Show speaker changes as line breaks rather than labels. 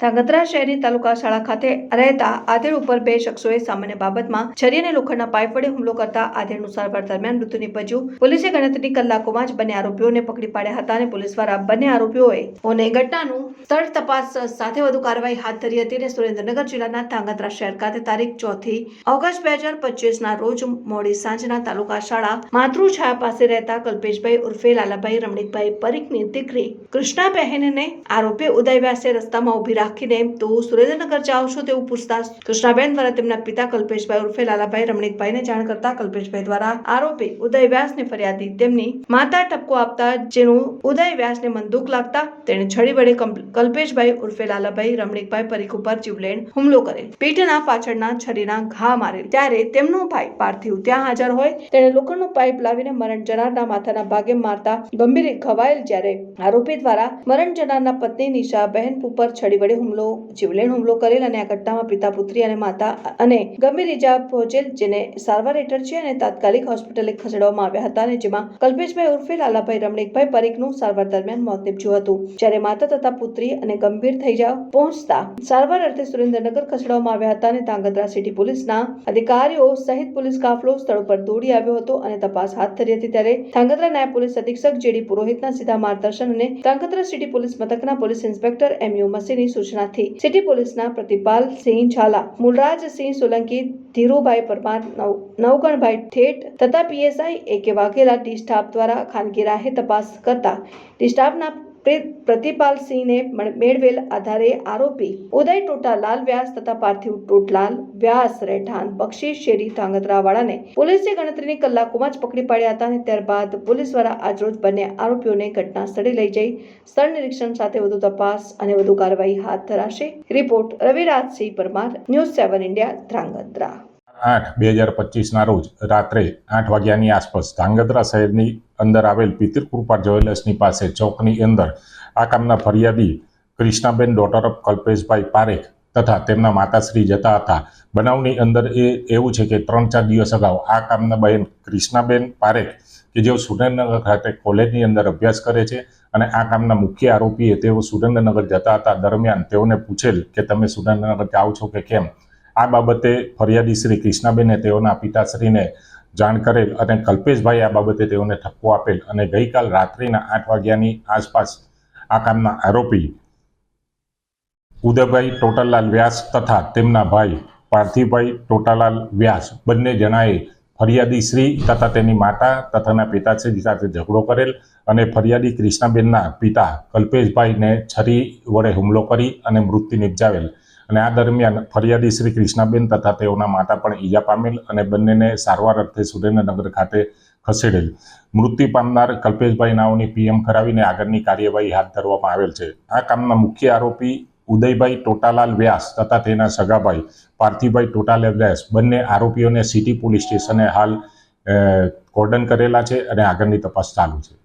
ધાંગધ્રા શહેરની તાલુકા શાળા ખાતે રહેતા આધેડ ઉપર બે શખ્સોએ સામાન્ય બાબતમાં છરી લોખંડના પાઇપ વડે હુમલો કરતા આધેડનું સારવાર દરમિયાન મૃત્યુ નિપજ્યું. પોલીસે ગણતરી કલાકોમાં જ બંને આરોપીઓને પકડી પાડ્યા હતા અને પોલીસ દ્વારા બંને આરોપીઓએ ઓને ઘટનાનું સ્થળ તપાસ સાથે વધુ કાર્યવાહી હાથ ધરી હતી અને સુરેન્દ્રનગર જિલ્લાના ધ્રાંગધ્રા શહેર ખાતે તારીખ ચોથી ઓગસ્ટ બે હજાર પચીસના રોજ મોડી સાંજના તાલુકા શાળા માતૃછાયા પાસે રહેતા કલ્પેશભાઈ ઉર્ફે, લાલાભાઈ રમણીકભાઈ પરીખની દીકરી કૃષ્ણાબહેનને આરોપી ઉદય વ્યાસે રસ્તામાં ઊભી રાખીને તો સુરેન્દ્રનગર જાઓ છો તેવું પૂછતા કૃષ્ણાબેન દ્વારા તેમના પિતા કલ્પેશભાઈ ઉર્ફે લાલાભાઈ રમણીકભાઈને જાણ કરતા કલ્પેશભાઈ દ્વારા આરોપી ઉદય વ્યાસને ફરિયાદી તેમની માતા ટપકો આપતા જેનું ઉદય વ્યાસને દુઃખ લાગતા તેણે છડી વડે કલ્પેશભાઈ ઉર્ફે લાલાભાઈ રમણીકભાઈ પરીખ ઉપર જીવલેણ હુમલો કરેલ પીઠના પાછળના છરીના ઘા મારેલ ત્યારે તેમનો ભાઈ પાર્થિવ ત્યાં હાજર હોય તેણે લોખંડનો પાઇપ લાવીને મરણ જનારના માથાના ભાગે મારતા ગંભીર ઘવાયેલ જ્યારે આરોપી દ્વારા મરણ જનારના પત્ની નિશા બહેન ઉપર છડી વડે હુમલો, જીવલેણ હુમલો કરેલ અને આ ઘટનામાં પિતા, પુત્રી અને માતા અને ગંભીર ઇજા પહોંચેલ, જેને સારવાર હેઠળ છે અને તાત્કાલિક હોસ્પિટલે ખસેડવામાં આવ્યા હતા અને જેમાં કલ્પેશભાઈ ઉર્ફે, લાલાભાઈ રમણીકભાઈ પરીખનું સારવાર દરમિયાન મોત નીપજ્યું હતું. જ્યારે માતા તથા પુત્રી અને ગંભીર થઈ જા પહોંચતા સારવાર અર્થે સુરેન્દ્રનગર ખસેડવામાં આવ્યા હતા અને ધાંગધ્રા સિટી પોલીસના અધિકારીઓ સહિત પોલીસ કાફલો સ્થળ પર દોડી આવ્યો હતો અને તપાસ હાથ ધરી હતી. ત્યારે ધાંગધ્રા નાયબ પોલીસ અધિક્ષક જેડી પુરોહિતના સીધા માર્ગદર્શન અને ધાંગધ્રા સિટી પોલીસ મથકના પોલીસ ઇન્સ્પેક્ટર એમ યુ મસીની સૂચનાથી સિટી પોલીસના પ્રતિપાલ સિંહ ઝાલા મૂળરાજ સિંહ સોલંકી, ધીરુભાઈ પરમાર, નવ, નવગણભાઈ ઠેઠ તથા પીએસઆઈ એ કે વાઘેલા ટી સ્ટાફ દ્વારા ખાનગી રાહે તપાસ કરતા ટી સ્ટાફના પ્રતિપાલસિંહને સિંહને મેળવેલ આધારે આરોપી ઉદય ટોટાલાલ વ્યાસ તથા પાર્થિવ ટોટલાલ વ્યાસ રહેઠાણ બક્ષી શેરી ધાંગધ્રાવાળાને પોલીસે ગણતરીની કલાકોમાં જ પકડી પાડ્યા હતા અને ત્યારબાદ પોલીસ દ્વારા આજરોજ બંને આરોપીઓને ઘટના સ્થળે લઈ જઈ સ્થળ નિરીક્ષણ સાથે વધુ તપાસ અને વધુ કાર્યવાહી હાથ ધરાશે. Report Ravirajsinh Parmar, news seven India, Dhrangadhra.
આઠ, બે હજાર પચીસના રોજ રાત્રે આઠ વાગ્યાની આસપાસ ધાંગધ્રા શહેરની અંદર આવેલ પિતૃ કૃપા જ્વેલર્સની પાસે ચોકની અંદર આ કામના ફરિયાદી ક્રિષ્નાબેન ડોટર ઓફ કલ્પેશભાઈ પારેખ તથા તેમના માતાશ્રી જતા હતા. બનાવની અંદર એ એવું છે કે ત્રણ ચાર દિવસ અગાઉ આ કામના બહેન ક્રિષ્નાબેન પારેખ, કે જેઓ સુરેન્દ્રનગર ખાતે કોલેજની અંદર અભ્યાસ કરે છે અને આ કામના મુખ્ય આરોપીએ તેઓ સુરેન્દ્રનગર જતા હતા. દરમિયાન તેઓને પૂછેલ કે તમે સુરેન્દ્રનગર જાઓ છો કે કેમ? આ બાબતે ફરિયાદી શ્રી કૃષ્ણાબેને તેઓના પિતાશ્રીને જાણ કરેલ અને કલ્પેશભાઈ આ બાબતે તેઓને ઠપકો આપેલ અને ગઈકાલ રાત્રિના આઠ વાગ્યાની આસપાસ આ કામના આરોપી ઉદયભાઈ ટોટાલાલ વ્યાસ તથા તેમના ભાઈ પાર્થિવભાઈ ટોટાલાલ વ્યાસ બંને જણાએ ફરિયાદી શ્રી તથા તેની માતા તથાના પિતાશ્રી સાથે ઝઘડો કરેલ અને ફરિયાદી કૃષ્ણાબેનના પિતા કલ્પેશભાઈને છરી વડે હુમલો કરી અને મૃત્યુ નિપજાવેલ. અને આ દરમિયાન ફરિયાદી શ્રી કૃષ્ણાબેન તથા તેઓના માતા પણ ઈજા પામેલ અને બંનેને સારવાર અર્થે સુરેન્દ્રનગર ખાતે ખસેડેલ. મૃત્યુ પામનાર કલ્પેશભાઈ નાઓની પીએમ કરાવીને આગળની કાર્યવાહી હાથ ધરવામાં આવેલ છે. આ કામના મુખ્ય આરોપી ઉદયભાઈ ટોટાલાલ વ્યાસ તથા તેના સગાભાઈ પાર્થિભાઈ ટોટાલાલ વ્યાસ બંને આરોપીઓને સિટી પોલીસ સ્ટેશને હાલ કોર્ડન કરેલા છે અને આગળની તપાસ ચાલુ છે.